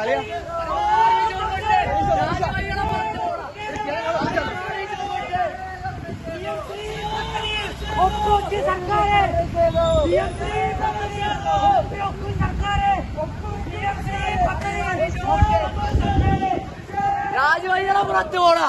കളിയാ ഒപ്പുവെച്ച് സർക്കാരെ രാജവൈകളെ പുറത്തു പോടാ.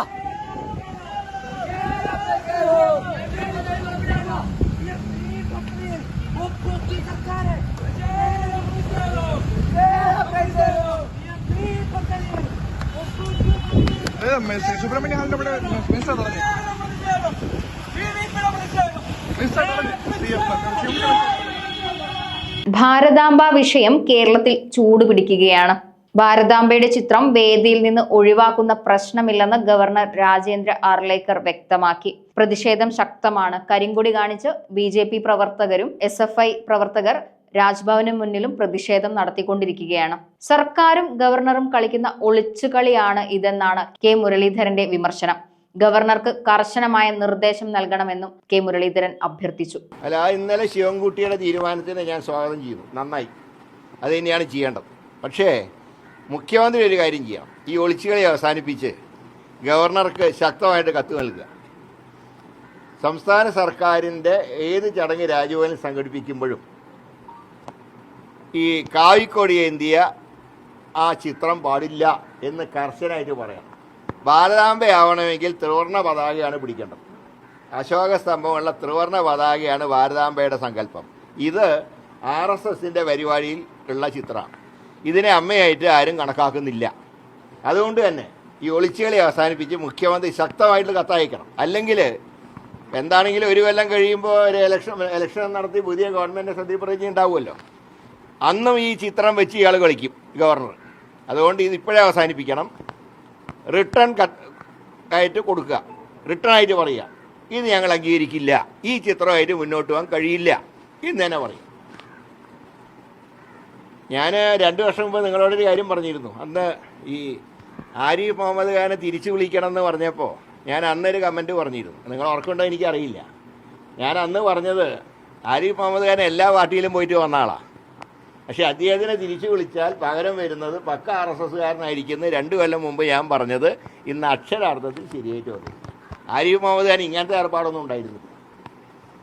ഏ, മെസ്സി- സുബ്രഹ്മണ്യ ഹാളിന്റെ അവിടെ മിനിസ്റ്റർ തുടങ്ങി. മിനിസ്റ്റർ ഭാരതാംബ വിഷയം കേരളത്തിൽ ചൂടുപിടിക്കുകയാണ് ഭാരതാംബയുടെ ചിത്രം വേദിയിൽ നിന്ന് ഒഴിവാക്കുന്ന പ്രശ്നമില്ലെന്ന് ഗവർണർ രാജേന്ദ്ര ആർലേക്കർ വ്യക്തമാക്കി. പ്രതിഷേധം ശക്തമാണ്. കരിങ്കൊടി കാണിച്ച് ബി പ്രവർത്തകരും എസ് പ്രവർത്തകർ രാജ്ഭവന് മുന്നിലും പ്രതിഷേധം നടത്തിക്കൊണ്ടിരിക്കുകയാണ്. സർക്കാരും ഗവർണറും കളിക്കുന്ന ഒളിച്ചുകളിയാണ് ഇതെന്നാണ് കെ മുരളീധരന്റെ വിമർശനം. ഗവർണർക്ക് കർശനമായ നിർദ്ദേശം നൽകണമെന്നും കെ മുരളീധരൻ അഭ്യർത്ഥിച്ചു. അല്ല ഇന്നലെ ശിവൻകുട്ടിയുടെ തീരുമാനത്തിന് ഞാൻ സ്വാഗതം ചെയ്യുന്നു. നന്നായി. അത് തന്നെയാണ് ചെയ്യേണ്ടത്. പക്ഷേ മുഖ്യമന്ത്രി ഒരു കാര്യം ചെയ്യാം. ഈ ഒളിച്ചുകളി അവസാനിപ്പിച്ച് ഗവർണർക്ക് ശക്തമായിട്ട് കത്ത് നൽകുക. സംസ്ഥാന സർക്കാരിന്റെ ഏത് ചടങ്ങ് രാജ്ഭവനിൽ സംഘടിപ്പിക്കുമ്പോഴും ഈ കാവിക്കൊടി ഏന്തിയ ആ ചിത്രം പാടില്ല എന്ന് കർശനമായിട്ട് പറയാം. ഭാരതാംബയാവണമെങ്കിൽ ത്രിവർണ പതാകയാണ് പിടിക്കേണ്ടത്. അശോക സ്തംഭമുള്ള ത്രിവർണ പതാകയാണ് ഭാരതാംബയുടെ സങ്കല്പം. ഇത് ആർ എസ് എസിന്റെ പരിപാടിയിൽ ഉള്ള ചിത്രമാണ്. ഇതിനെ അമ്മയായിട്ട് ആരും കണക്കാക്കുന്നില്ല. അതുകൊണ്ട് തന്നെ ഈ ഒളിച്ചുകളി അവസാനിപ്പിച്ച് മുഖ്യമന്ത്രി ശക്തമായിട്ട് കത്തയക്കണം. അല്ലെങ്കിൽ എന്താണെങ്കിലും ഒരു കൊല്ലം കഴിയുമ്പോൾ ഒരു ഇലക്ഷൻ ഇലക്ഷൻ നടത്തി പുതിയ ഗവൺമെന്റ് സത്യപ്രതിജ്ഞ ഉണ്ടാവുമല്ലോ. അന്നും ഈ ചിത്രം വെച്ച് ഇയാൾ കളിക്കും ഗവർണർ അതുകൊണ്ട് ഇത് ഇപ്പോഴേ അവസാനിപ്പിക്കണം. റിട്ടേൺ ആയിട്ട് കൊടുക്കുക. റിട്ടേൺ ആയിട്ട് പറയുക. ഇത് ഞങ്ങൾ അംഗീകരിക്കില്ല. ഈ ചിത്രമായിട്ട് മുന്നോട്ട് പോകാൻ കഴിയില്ല. എന്ന് തന്നെ പറയും. ഞാൻ രണ്ട് വർഷം മുമ്പ് നിങ്ങളോടൊരു കാര്യം പറഞ്ഞിരുന്നു. അന്ന് ഈ ആരിഫ് മുഹമ്മദ് ഖാനെ തിരിച്ചു വിളിക്കണം എന്ന് പറഞ്ഞപ്പോൾ ഞാൻ അന്നൊരു കമന്റ് പറഞ്ഞിരുന്നു. നിങ്ങൾ ഓർക്കുണ്ടോ എനിക്കറിയില്ല. ഞാൻ അന്ന് പറഞ്ഞത് ആരിഫ് മുഹമ്മദ് ഖാൻ എല്ലാ പാർട്ടിയിലും പോയിട്ട് വന്ന ആളാണ് പക്ഷേ അദ്ദേഹത്തിനെ തിരിച്ചു വിളിച്ചാൽ പകരം വരുന്നത് പക്ക ആർ എസ് എസ്സുകാരനായിരിക്കുന്നു. രണ്ട് കൊല്ലം മുമ്പ് ഞാൻ പറഞ്ഞത് ഇന്ന് അക്ഷരാർത്ഥത്തിൽ ശരിയായിട്ട് വന്നു ആരിഫ് മുഹമ്മദ് ഖാൻ ഇങ്ങനത്തെ ഏർപ്പാടൊന്നും ഉണ്ടായിരുന്നില്ല.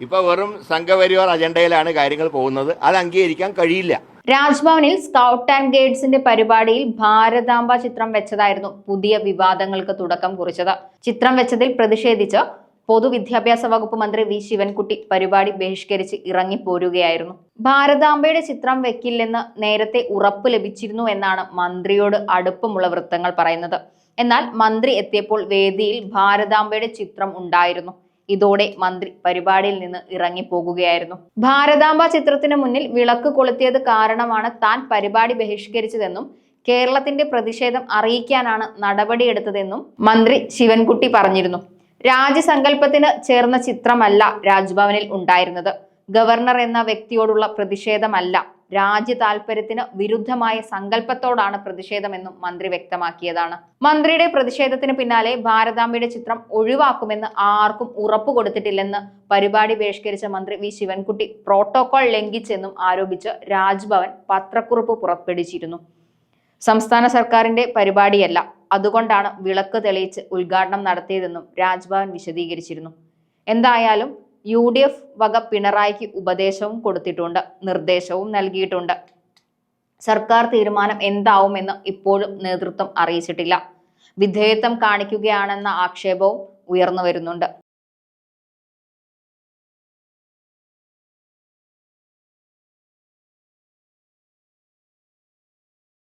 ഇപ്പോൾ വെറും സംഘപരിവാർ അജണ്ടയിലാണ് കാര്യങ്ങൾ പോകുന്നത്. അത് അംഗീകരിക്കാൻ കഴിയില്ല. രാജ്ഭവനിൽ സ്കൗട്ട് ആൻഡ് ഗൈഡ്സിന്റെ പരിപാടിയിൽ ഭാരതാംബ ചിത്രം വെച്ചതായിരുന്നു പുതിയ വിവാദങ്ങൾക്ക് തുടക്കം കുറിച്ചത്. ചിത്രം വെച്ചതിൽ പ്രതിഷേധിച്ച് പൊതുവിദ്യാഭ്യാസ വകുപ്പ് മന്ത്രി വി ശിവൻകുട്ടി പരിപാടി ബഹിഷ്കരിച്ച് ഇറങ്ങിപ്പോരുകയായിരുന്നു ഭാരതാംബയുടെ ചിത്രം വെക്കില്ലെന്ന് നേരത്തെ ഉറപ്പ് ലഭിച്ചിരുന്നു എന്നാണ് മന്ത്രിയോട് അടുപ്പമുള്ള വൃത്തങ്ങൾ പറയുന്നത്. എന്നാൽ മന്ത്രി എത്തിയപ്പോൾ വേദിയിൽ ഭാരതാംബയുടെ ചിത്രം ഉണ്ടായിരുന്നു. ഇതോടെ മന്ത്രി പരിപാടിയിൽ നിന്ന് ഇറങ്ങിപ്പോകുകയായിരുന്നു ഭാരതാംബ ചിത്രത്തിന് മുന്നിൽ വിളക്ക് കൊളുത്തിയത് കാരണമാണ് താൻ പരിപാടി ബഹിഷ്കരിച്ചതെന്നും കേരളത്തിന്റെ പ്രതിഷേധം അറിയിക്കാനാണ് നടപടിയെടുത്തതെന്നും മന്ത്രി ശിവൻകുട്ടി പറഞ്ഞിരുന്നു. രാജ്യസങ്കല്പത്തിന് ചേർന്ന ചിത്രമല്ല രാജ്ഭവനിൽ ഉണ്ടായിരുന്നത്. ഗവർണർ എന്ന വ്യക്തിയോടുള്ള പ്രതിഷേധമല്ല രാജ്യ താൽപര്യത്തിന് വിരുദ്ധമായ സങ്കല്പത്തോടാണ് പ്രതിഷേധമെന്നും മന്ത്രി വ്യക്തമാക്കിയതാണ്. മന്ത്രിയുടെ പ്രതിഷേധത്തിന് പിന്നാലെ ഭാരതാംബയുടെ ചിത്രം ഒഴിവാക്കുമെന്ന് ആർക്കും ഉറപ്പു കൊടുത്തിട്ടില്ലെന്ന് പരിപാടി ബഹിഷ്കരിച്ച മന്ത്രി വി. ശിവൻകുട്ടി പ്രോട്ടോകോൾ ലംഘിച്ചെന്നും ആരോപിച്ച് രാജ്ഭവൻ പത്രക്കുറിപ്പ് പുറപ്പെടുവിച്ചിരുന്നു. സംസ്ഥാന സർക്കാരിന്റെ പരിപാടിയല്ല അതുകൊണ്ടാണ് വിളക്ക് തെളിയിച്ച് ഉദ്ഘാടനം നടത്തിയതെന്നും രാജ്ഭവൻ വിശദീകരിച്ചിരുന്നു. എന്തായാലും യു ഡി എഫ് വക പിണറായിക്ക് ഉപദേശവും കൊടുത്തിട്ടുണ്ട് നിർദ്ദേശവും നൽകിയിട്ടുണ്ട്. സർക്കാർ തീരുമാനം എന്താവുമെന്ന് ഇപ്പോഴും നേതൃത്വം അറിയിച്ചിട്ടില്ല. വിധേയത്വം കാണിക്കുകയാണെന്ന ആക്ഷേപവും ഉയർന്നു വരുന്നുണ്ട്.